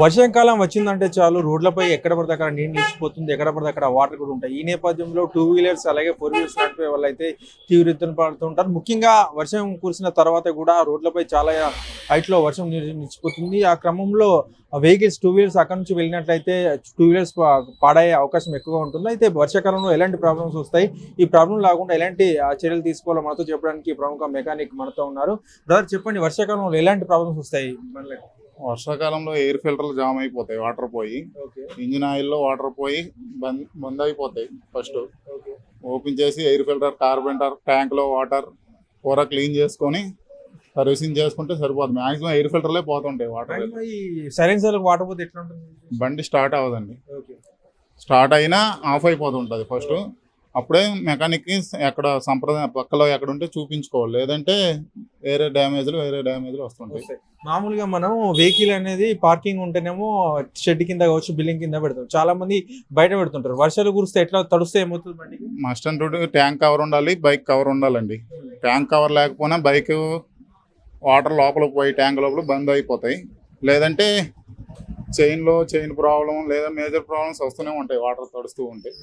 వర్షాకాలం వచ్చిందంటే చాలు రోడ్లపై ఎక్కడ పడితే అక్కడ నీళ్ళు నిలిచిపోతుంది ఎక్కడ పడితే అక్కడ వాటర్ కూడా ఉంటాయి. ఈ నేపథ్యంలో టూ వీలర్స్ అలాగే ఫోర్ వీలర్స్ నడిపే వాళ్ళు అయితే తీవ్ర ఎత్తున ముఖ్యంగా వర్షం కురిసిన తర్వాత కూడా రోడ్లపై చాలా హైట్లో వర్షం నీరు నిలిచిపోతుంది. ఆ క్రమంలో వెహికల్స్ టూ వీలర్స్ అక్కడ నుంచి వెళ్ళినట్లయితే టూ వీలర్స్ పాడయ్యే అవకాశం ఎక్కువగా ఉంటుంది. అయితే వర్షాకాలంలో ఎలాంటి ప్రాబ్లమ్స్ వస్తాయి? ఈ ప్రాబ్లం లేకుండా ఎలాంటి ఆ, చర్యలు తీసుకోవాలో మనతో చెప్పడానికి ప్రముఖ మెకానిక్ మనతో ఉన్నారు. బ్రదర్ చెప్పండి వర్షాకాలంలో ఎలాంటి ప్రాబ్లమ్స్ వస్తాయి? మనకి వర్షాకాలంలో ఎయిర్ ఫిల్టర్లు జామ్ అయిపోతాయి వాటర్ పోయి. ఇంజిన్ ఆయిల్లో వాటర్ పోయి బంద్ బంద్ అయిపోతాయి ఫస్ట్ ఓపెన్ చేసి ఎయిర్ ఫిల్టర్ కార్బెంటర్ ట్యాంక్లో వాటర్ పూర క్లీన్ చేసుకొని సర్వీసింగ్ చేసుకుంటే సరిపోతుంది మాక్సిమం ఎయిర్ ఫిల్టర్లే పోతుంటాయి వాటర్ ఈ సైలెన్సర్ వాటర్ పోతే ఎట్లా ఉంటుంది బండి స్టార్ట్ అవ్వదండి. స్టార్ట్ అయినా ఆఫ్ అయిపోతుంటుంది ఫస్ట్ అప్పుడే మెకానిక్కి ఎక్కడ సంప్రదాయ పక్కలో ఎక్కడ ఉంటే చూపించుకోవాలి. లేదంటే వేరే డ్యామేజ్లు వేరే డ్యామేజ్లు వస్తుంటాయి. మామూలుగా మనం వెహికల్ అనేది పార్కింగ్ ఉంటేనేమో షెడ్ కింద కావచ్చు బిల్డింగ్ కింద పెడతాం. చాలా మంది బయట పెడుతుంటారు. వర్షాలు కురిస్తే ఎట్లా తడుస్తే ఏమవుతుంది మస్ట్ అండ్ ట్యాంక్ కవర్ ఉండాలి బైక్ కవర్ ఉండాలండి. ట్యాంక్ కవర్ లేకపోయినా బైక్ వాటర్ లోపల పోయి ట్యాంక్ లోపల బంద్ అయిపోతాయి. లేదంటే చైన్లో చైన్ ప్రాబ్లం లేదా మేజర్ ప్రాబ్లమ్స్ వస్తూనే ఉంటాయి వాటర్ తడుస్తూ ఉంటాయి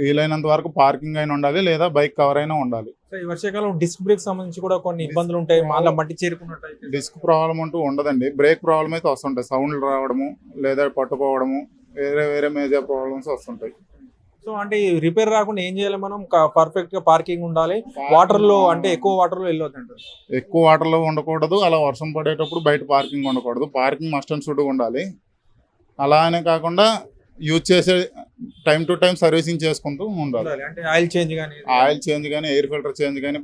వీలైనంత వరకు పార్కింగ్ అయినా ఉండాలి లేదా బైక్ కవర్ అయినా ఉండాలి. సో ఈ వర్షాకాలం డిస్క్ బ్రేక్ సంబంధించి కూడా కొన్ని ఇబ్బందులు ఉంటాయి మళ్ళీ మట్టి చేరుకున్నట్టు. డిస్క్ ప్రాబ్లం అంటూ ఉండదండి. బ్రేక్ ప్రాబ్లం అయితే వస్తుంటాయి సౌండ్లు రావడము లేదా పట్టుకోవడము వేరే వేరే మేజర్ ప్రాబ్లమ్స్ వస్తుంటాయి. సో అంటే రిపేర్ రాకుండా ఏం చేయాలి మనం? పర్ఫెక్ట్గా పార్కింగ్ ఉండాలి. వాటర్లో అంటే ఎక్కువ వాటర్లో వెళ్ళొద్దు అంటారు. ఎక్కువ వాటర్లో ఉండకూడదు అలా వర్షం పడేటప్పుడు బయట పార్కింగ్ ఉండకూడదు. పార్కింగ్ మస్ట్ అండ్ షుడ్ ఉండాలి. అలా అనే కాకుండా యూజ్ చేసే టైం టు టైం సర్వీసింగ్ చేసుకుంటూ ఉండాలి. అంటే ఆయిల్ చేంజ్ కానీ ఆయిల్ చేంజ్ కానీ ఎయిర్ ఫిల్టర్ చేంజ్ కానీ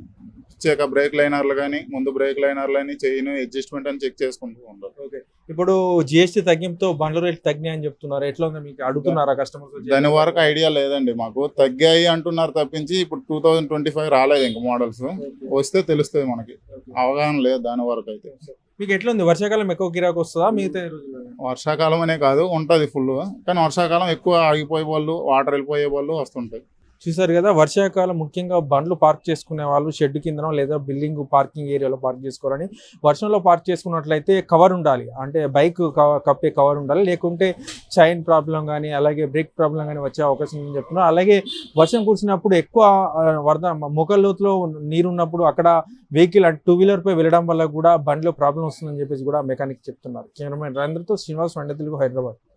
చెక్ బ్రేక్ లైనర్లు కానీ ముందు బ్రేక్ లైనర్లు అని చైన్ అడ్జస్ట్మెంట్ అని చెక్ చేసుకుంటూ ఉండాలి. ఓకే. ఇప్పుడు జిఎస్టీ తగ్గింపుతో బండ్ల రేట్లు తగ్గినాయి అని చెప్తున్నారు. ఎట్లా ఉంది మీకు? అడుగుతున్నారా కస్టమర్స్ దాని వరకు ఐడియా లేదండి మాకు. తగ్గాయి అంటున్నారు తప్పించి ఇప్పుడు టూ థౌజండ్ ట్వంటీ ఫైవ్ రాలేదు ఇంక మోడల్స్ వస్తే తెలుస్తుంది మనకి. అవగాహన లేదు దాని వరకు అయితే. మీకు ఎట్లా ఉంది? వర్షాకాలం ఎక్కువ గిరాకు వస్తుందా? మిగతా వర్షాకాలం అనే కాదు ఉంటుంది ఫుల్ కానీ వర్షాకాలం ఎక్కువ ఆగిపోయే వాళ్ళు వాటర్ వెళ్ళిపోయే వాళ్ళు వస్తుంటాయి. చూసారు కదా వర్షాకాలం ముఖ్యంగా బండ్లు పార్క్ చేసుకునే వాళ్ళు షెడ్ కిందనో లేదా బిల్డింగ్ పార్కింగ్ ఏరియాలో పార్క్ చేసుకోవాలని వర్షంలో పార్క్ చేసుకున్నట్లయితే కవర్ ఉండాలి. అంటే బైక్ కప్పే కవర్ ఉండాలి. లేకుంటే చైన్ ప్రాబ్లం కానీ అలాగే బ్రేక్ ప్రాబ్లం కానీ వచ్చే అవకాశం ఉందని చెప్తున్నారు అలాగే వర్షం కురిసినప్పుడు ఎక్కువ వరద ముఖలోతులో లోతులో నీరు ఉన్నప్పుడు అక్కడ వెహికల్ టూ వీలర్ పై వెళ్ళడం వల్ల కూడా బండిలో ప్రాబ్లం వస్తుందని చెప్పేసి కూడా మెకానిక్ చెప్తున్నారు. కెమెరామెన్ రంద్రతో శ్రీనివాస్ వండతిలుగు హైదరాబాద్.